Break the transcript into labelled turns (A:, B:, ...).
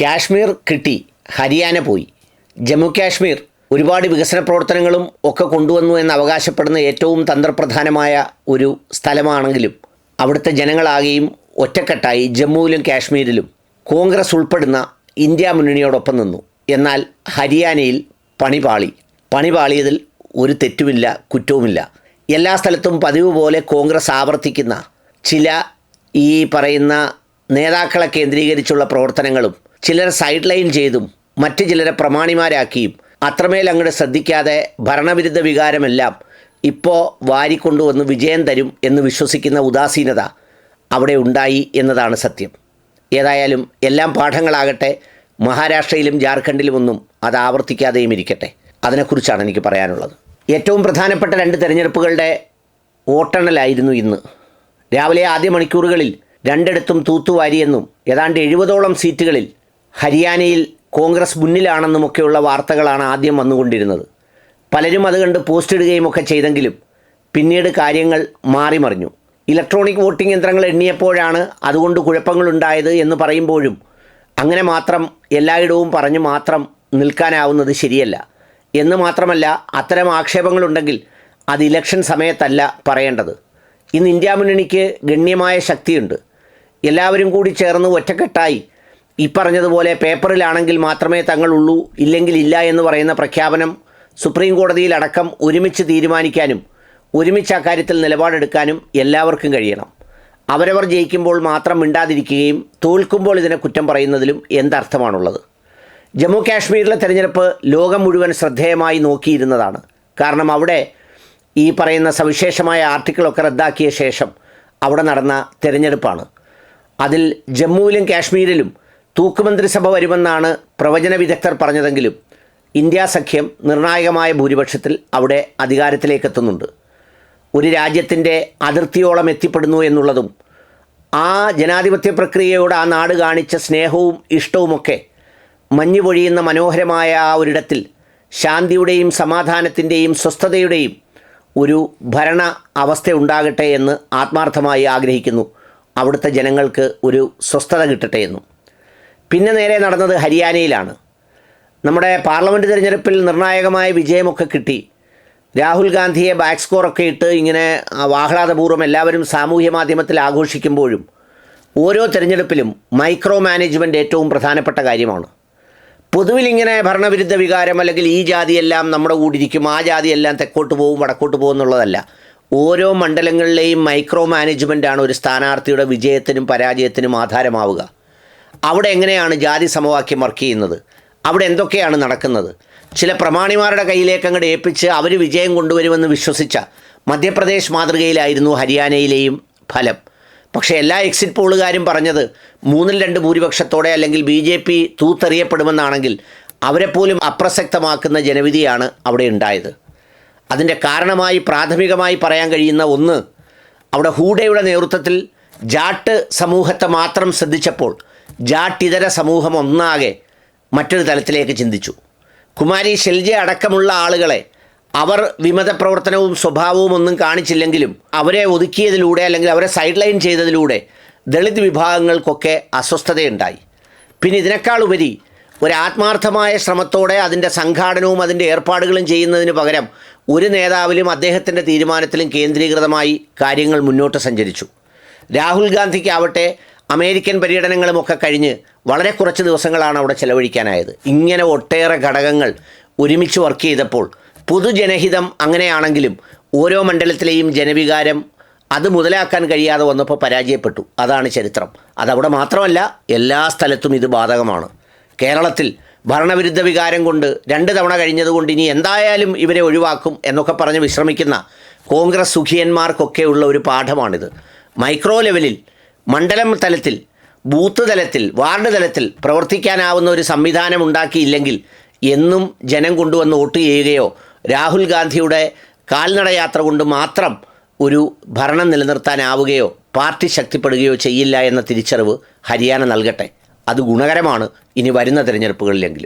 A: കാശ്മീർ കിട്ടി ഹരിയാന പോയി. ജമ്മു കാശ്മീർ ഒരുപാട് വികസന പ്രവർത്തനങ്ങളും ഒക്കെ കൊണ്ടുവന്നു എന്ന് അവകാശപ്പെടുന്ന ഏറ്റവും തന്ത്രപ്രധാനമായ ഒരു സ്ഥലമാണെങ്കിലും അവിടുത്തെ ജനങ്ങളാകെയും ഒറ്റക്കെട്ടായി ജമ്മുവിലും കാശ്മീരിലും കോൺഗ്രസ് ഉൾപ്പെടുന്ന ഇന്ത്യ മുന്നണിയോടൊപ്പം നിന്നു. എന്നാൽ ഹരിയാനയിൽ പണിപാളി പണിപാളിയതിൽ ഒരു തെറ്റുമില്ല കുറ്റവുമില്ല. എല്ലാ സ്ഥലത്തും പതിവ് പോലെ കോൺഗ്രസ് ആവർത്തിക്കുന്ന ചില ഈ പറയുന്ന നേതാക്കളെ കേന്ദ്രീകരിച്ചുള്ള പ്രവർത്തനങ്ങളും ചിലർ സൈഡ് ലൈൻ ചെയ്തും മറ്റു ചിലരെ പ്രമാണിമാരാക്കിയും അത്രമേൽ അങ്ങോട്ട് ശ്രദ്ധിക്കാതെ ഭരണവിരുദ്ധ വികാരമെല്ലാം ഇപ്പോൾ വാരിക്കൊണ്ടുവന്ന് വിജയം തരും എന്ന് വിശ്വസിക്കുന്ന ഉദാസീനത അവിടെ ഉണ്ടായി എന്നതാണ് സത്യം. ഏതായാലും എല്ലാം പാഠങ്ങളാകട്ടെ മഹാരാഷ്ട്രയിലും ജാർഖണ്ഡിലുമൊന്നും അത് ആവർത്തിക്കാതെയും ഇരിക്കട്ടെ. അതിനെക്കുറിച്ചാണ് എനിക്ക് പറയാനുള്ളത്. ഏറ്റവും പ്രധാനപ്പെട്ട രണ്ട് തെരഞ്ഞെടുപ്പുകളുടെ വോട്ടെണ്ണലായിരുന്നു ഇന്ന്. രാവിലെ ആദ്യ മണിക്കൂറുകളിൽ രണ്ടിടത്തും തൂത്തുവാരിയെന്നും ഏതാണ്ട് എഴുപതോളം സീറ്റുകളിൽ ഹരിയാനയിൽ കോൺഗ്രസ് മുന്നിലാണെന്നുമൊക്കെയുള്ള വാർത്തകളാണ് ആദ്യം വന്നുകൊണ്ടിരുന്നത്. പലരും അത് കണ്ട് പോസ്റ്റ് ഇടുകയും ഒക്കെ ചെയ്തെങ്കിലും പിന്നീട് കാര്യങ്ങൾ മാറിമറിഞ്ഞു ഇലക്ട്രോണിക് വോട്ടിംഗ് യന്ത്രങ്ങൾ എണ്ണിയപ്പോഴാണ് അതുകൊണ്ട് കുഴപ്പങ്ങളുണ്ടായത് എന്ന് പറയുമ്പോഴും അങ്ങനെ മാത്രം എല്ലായിടവും പറഞ്ഞു മാത്രം നിൽക്കാനാവുന്നത് ശരിയല്ല. എന്ന് മാത്രമല്ല അത്തരം ആക്ഷേപങ്ങളുണ്ടെങ്കിൽ അത് ഇലക്ഷൻ സമയത്തല്ല പറയേണ്ടത്. ഇന്ന് ഇന്ത്യ മുന്നണിക്ക് ഗണ്യമായ ശക്തിയുണ്ട്. എല്ലാവരും കൂടി ചേർന്ന് ഒറ്റക്കെട്ടായി ഈ പറഞ്ഞതുപോലെ പേപ്പറിലാണെങ്കിൽ മാത്രമേ തങ്ങളുള്ളൂ ഇല്ലെങ്കിൽ ഇല്ല എന്ന് പറയുന്ന പ്രഖ്യാപനം സുപ്രീം കോടതിയിലടക്കം ഒരുമിച്ച് തീരുമാനിക്കാനും ഒരുമിച്ച് അക്കാര്യത്തിൽ നിലപാടെടുക്കാനും എല്ലാവർക്കും കഴിയണം. അവരവർ ജയിക്കുമ്പോൾ മാത്രം മിണ്ടാതിരിക്കുകയും തോൽക്കുമ്പോൾ ഇതിനെ കുറ്റം പറയുന്നതിലും എന്തർത്ഥമാണുള്ളത്. ജമ്മു കാശ്മീരിലെ തെരഞ്ഞെടുപ്പ് ലോകം മുഴുവൻ ശ്രദ്ധേയമായി നോക്കിയിരുന്നതാണ്. കാരണം അവിടെ ഈ പറയുന്ന സവിശേഷമായ ആർട്ടിക്കിളൊക്കെ റദ്ദാക്കിയ ശേഷം അവിടെ നടന്ന തെരഞ്ഞെടുപ്പാണ്. അതിൽ ജമ്മുവിലും കാശ്മീരിലും തൂക്കുമന്ത്രിസഭ വരുമെന്നാണ് പ്രവചന വിദഗ്ധർ പറഞ്ഞതെങ്കിലും ഇന്ത്യാ സഖ്യം നിർണായകമായ ഭൂരിപക്ഷത്തിൽ അവിടെ അധികാരത്തിലേക്കെത്തുന്നുണ്ട്. ഒരു രാജ്യത്തിന്റെ അതിർത്തിയോളം എത്തിപ്പെടുന്നു എന്നുള്ളതും ആ ജനാധിപത്യ പ്രക്രിയയോട് ആ നാട് കാണിച്ച സ്നേഹവും ഇഷ്ടവുമൊക്കെ മഞ്ഞു പൊഴിയുന്ന മനോഹരമായ ആ ഒരിടത്തിൽ ശാന്തിയുടെയും സമാധാനത്തിന്റെയും സ്വസ്ഥതയുടെയും ഒരു ഭരണ അവസ്ഥ ഉണ്ടാകട്ടെ എന്ന് ആത്മാർത്ഥമായി ആഗ്രഹിക്കുന്നു. അവിടുത്തെ ജനങ്ങൾക്ക് ഒരു സ്വസ്ഥത കിട്ടട്ടെ എന്നും. പിന്നെ നേരെ നടന്നത് ഹരിയാനയിലാണ്. നമ്മുടെ പാർലമെന്റ് തിരഞ്ഞെടുപ്പിൽ നിർണായകമായ വിജയമൊക്കെ കിട്ടി. രാഹുൽ ഗാന്ധിയെ ബാക്ക് സ്കോറൊക്കെ ഇട്ട് ഇങ്ങനെ ആഹ്ലാദപൂർവം എല്ലാവരും സാമൂഹ്യ മാധ്യമത്തിൽ ആഘോഷിക്കുമ്പോഴും ഓരോ തിരഞ്ഞെടുപ്പിലും മൈക്രോ മാനേജ്മെന്റ് ഏറ്റവും പ്രധാനപ്പെട്ട കാര്യമാണ്. പൊതുവിൽ ഇങ്ങനെ ഭരണവിരുദ്ധ വികാരം അല്ലെങ്കിൽ ഈ ജാതിയെല്ലാം നമ്മുടെ കൂടിയിരിക്കും ആ ജാതിയെല്ലാം തെക്കോട്ട് പോകും വടക്കോട്ട് പോകും എന്നുള്ളതല്ല. ഓരോ മണ്ഡലങ്ങളിലെയും മൈക്രോ മാനേജ്മെന്റാണ് ഒരു സ്ഥാനാർത്ഥിയുടെ വിജയത്തിനും പരാജയത്തിനും ആധാരമാവുക. അവിടെ എങ്ങനെയാണ് ജാതി സമവാക്യം വർക്ക് ചെയ്യുന്നത്? അവിടെ എന്തൊക്കെയാണ് നടക്കുന്നത്? ചില പ്രമാണിമാരുടെ കയ്യിലേക്ക് അങ്ങോട്ട് ഏൽപ്പിച്ച് അവർ വിജയം കൊണ്ടുവരുമെന്ന് വിശ്വസിച്ച മധ്യപ്രദേശ് മാതൃകയിലായിരുന്നു ഹരിയാനയിലെയും ഫലം. പക്ഷേ എല്ലാ എക്സിറ്റ് പോളുകാരും പറഞ്ഞത് മൂന്നിൽ രണ്ട് ഭൂരിപക്ഷത്തോടെ അല്ലെങ്കിൽ ബി ജെ പി തൂത്തെറിയപ്പെടുമെന്നാണെങ്കിൽ അവരെപ്പോലും അപ്രസക്തമാക്കുന്ന ജനവിധിയാണ് അവിടെ ഉണ്ടായത്. അതിന്റെ കാരണമായി പ്രാഥമികമായി പറയാൻ കഴിയുന്ന ഒന്ന് അവിടെ ഹൂഡയുടെ നേതൃത്വത്തിൽ ജാട്ട് സമൂഹത്തെ മാത്രം ശ്രദ്ധിച്ചപ്പോൾ ജാട്ടിതര സമൂഹം ഒന്നാകെ മറ്റൊരു തലത്തിലേക്ക് ചിന്തിച്ചു. കുമാരി ഷെൽജ അടക്കമുള്ള ആളുകളെ അവർ വിമത പ്രവർത്തനവും സ്വഭാവവും ഒന്നും കാണിച്ചില്ലെങ്കിലും അവരെ ഒതുക്കിയതിലൂടെ അല്ലെങ്കിൽ അവരെ സൈഡ് ലൈൻ ചെയ്തതിലൂടെ ദളിത് വിഭാഗങ്ങൾക്കൊക്കെ അസ്വസ്ഥതയുണ്ടായി. പിന്നെ ഇതിനേക്കാൾ ഉപരി ഒരു ആത്മാർത്ഥമായ ശ്രമത്തോടെ അതിന്റെ സംഘാടനവും അതിന്റെ ഏർപ്പാടുകളും ചെയ്യുന്നതിന് പകരം ഒരു നേതാവിലും അദ്ദേഹത്തിന്റെ തീരുമാനത്തിലും കേന്ദ്രീകൃതമായി കാര്യങ്ങൾ മുന്നോട്ട് സഞ്ചരിച്ചു. രാഹുൽ ഗാന്ധിക്കാവട്ടെ അമേരിക്കൻ പര്യടനങ്ങളുമൊക്കെ കഴിഞ്ഞ് വളരെ കുറച്ച് ദിവസങ്ങളാണ് അവിടെ ചെലവഴിക്കാനായത്. ഇങ്ങനെ ഒട്ടേറെ ഘടകങ്ങൾ ഒരുമിച്ച് വർക്ക് ചെയ്തപ്പോൾ പൊതുജനഹിതം അങ്ങനെയാണെങ്കിലും ഓരോ മണ്ഡലത്തിലെയും ജനവികാരം അത് മുതലാക്കാൻ കഴിയാതെ വന്നപ്പോൾ പരാജയപ്പെട്ടു. അതാണ് ചരിത്രം. അതവിടെ മാത്രമല്ല എല്ലാ സ്ഥലത്തും ഇത് ബാധകമാണ്. കേരളത്തിൽ ഭരണവിരുദ്ധ വികാരം കൊണ്ട് രണ്ട് തവണ കഴിഞ്ഞതുകൊണ്ട് ഇനി എന്തായാലും ഇവരെ ഒഴിവാക്കും എന്നൊക്കെ പറഞ്ഞ് വിശ്രമിക്കുന്ന കോൺഗ്രസ് സുഖിയന്മാർക്കൊക്കെയുള്ള ഒരു പാഠമാണിത്. മൈക്രോ ലെവലിൽ മണ്ഡലം തലത്തിൽ ബൂത്ത് തലത്തിൽ വാർഡ് തലത്തിൽ പ്രവർത്തിക്കാനാവുന്ന ഒരു സംവിധാനം ഉണ്ടാക്കിയില്ലെങ്കിൽ എന്നും ജനം കൊണ്ടുവന്ന് വോട്ട് ചെയ്യുകയോ രാഹുൽ ഗാന്ധിയുടെ കാൽനടയാത്ര കൊണ്ട് മാത്രം ഒരു ഭരണം നിലനിർത്താനാവുകയോ പാർട്ടി ശക്തിപ്പെടുകയോ ചെയ്യില്ല എന്ന തിരിച്ചറിവ് ഹരിയാന നൽകട്ടെ. അത് ഗുണകരമാണ്. ഇനി വരുന്ന തിരഞ്ഞെടുപ്പുകളിലെങ്കിലും.